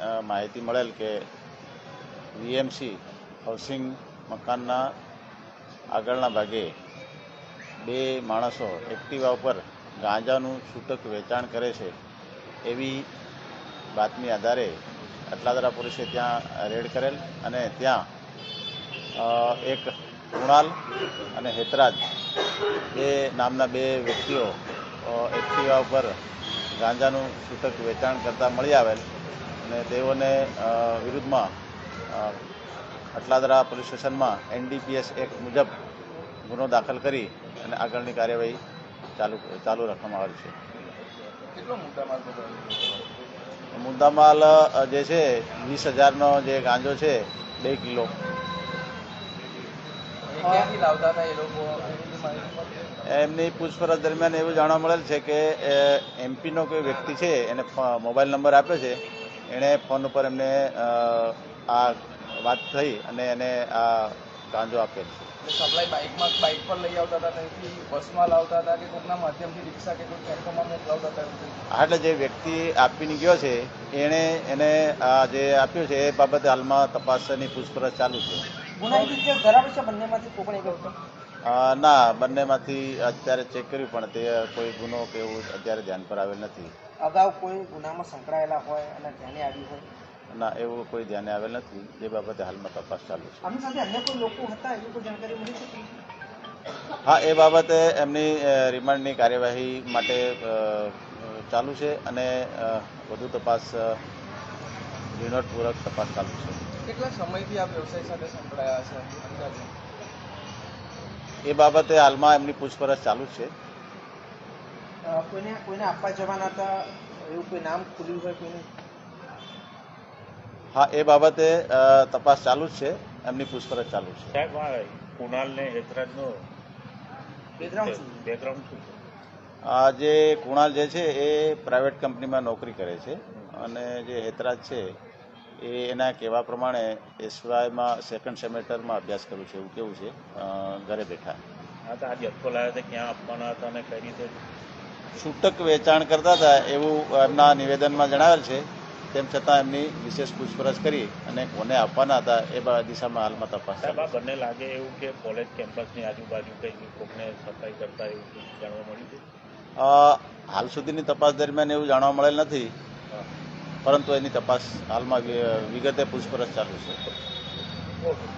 માહિતી મળેલ કે વીએમસી હાઉસિંગ મકાનના આગળના ભાગે બે માણસો એક્ટિવા ઉપર ગાંજાનું છૂટક વેચાણ કરે છે એવી બાતમી આધારે અટલાદરા પોલીસે ત્યાં રેડ કરેલ અને ત્યાં એક કુણાલ અને હેતરાજ બે નામના બે વ્યક્તિઓ એક્ટિવા ઉપર ગાંજાનું છૂટક વેચાણ કરતા મળી આવેલ. અને તેઓને વિરુદ્ધમાં અટલાદરા પોલીસ સ્ટેશનમાં એનડીપીએસ એક્ટ મુજબ ગુનો દાખલ કરી અને આગળની કાર્યવાહી ચાલુ ચાલુ રાખવામાં આવેલ છે. કેટલો મોટા મુદ્દામાલ જે છે વીસ હજારનો જે ગાંજો છે બે કિલો? એમની પૂછપરછ દરમિયાન એવું જાણવા મળેલ છે કે એમપીનો કોઈ વ્યક્તિ છે એને મોબાઈલ નંબર આપ્યો છે એણે ફોન ઉપર એમને આ વાત થઈ અને એને આ ગાંજો આપેલ છે. સપ્લાય બાઇકમાં બાઇક પર લઈ આવતા હતા ત્યાંથી બસમાં લાવતા હતા કે કોઈકના માધ્યમથી રિક્ષા કે કોઈ ટેમ્પોમાં મોકલાવતા હતા એટલે જે વ્યક્તિ આપીને ગયો છે એણે એને આ જે આપ્યું છે એ બાબતે હાલમાં તપાસની પૂછપરછ ચાલુ છે. ગુનાહિત ઇતિહાસ ધરાવે છે બંનેમાંથી કોઈ પણ એક ના બંનેમાંથી અત્યારે ચેક કર્યું પણ તે કોઈ ગુનો કે એવું અત્યારે ધ્યાન પર આવેલ નથી. અગાઉ કોઈ ગુનામાં સંકળાયેલા હોય અને ધ્યાને આવ્યું હોય? ના એવું કોઈ ધ્યાને આવેલ નથી. એ બાબતે હાલમાં તપાસ ચાલુ છે. આની સાથે અન્ય કોઈ લોકો હતા? એવી કોઈ જાણકારી મળી છે? હા એ બાબતે એમની રિમાન્ડની કાર્યવાહી માટે ચાલુ છે અને વધુ તપાસ ઝીણવટપૂર્વક તપાસ ચાલુ છે. કેટલા સમયથી આ વ્યવસાય સાથે સંકળાયા છે અંદાજે? એ બાબતે હાલમાં એમની પૂછપરછ ચાલુ છે. કોઈને કોઈને આપવા જવાના હતા? એવું કોઈ નામ ખુલ્યું હોય કોઈનું? હા એ બાબતે તપાસ ચાલુ જ છે. એમની પૂછપરછ ચાલુ છે. સાહેબ આ કુણાલ હેતરાજનો બેકગ્રાઉન્ડ શું બેકગ્રાઉન્ડ શું આ જે કુણાલ જે છે એ પ્રાઇવેટ કંપનીમાં નોકરી કરે છે. અને જે હેતરાજ છે એ એના કહેવા પ્રમાણે એસવાયમાં સેકન્ડ સેમેસ્ટરમાં અભ્યાસ કરું છે એવું કેવું છે? ઘરે બેઠા. હા તો આ જથ્થો લાવ્યો હતા ક્યાં આપવાના હતા અને કઈ રીતે? છૂટક વેચાણ કરતા હતા એવું એમના નિવેદનમાં જણાવેલ છે. તેમ છતાં એમની વિશેષ પૂછપરછ કરી અને કોને આપવાના હતા એ દિશામાં હાલમાં તપાસ બંને લાગે એવું કે કોલેજ કેમ્પસની આજુબાજુ કંઈ કોકને સફાઈ કરતા એવું જાણવા મળ્યું હાલ સુધીની તપાસ દરમિયાન એવું જાણવા મળેલ નથી. પરંતુ એની તપાસ હાલમાં વિગતે પૂછપરછ ચાલુ છે. ઓકે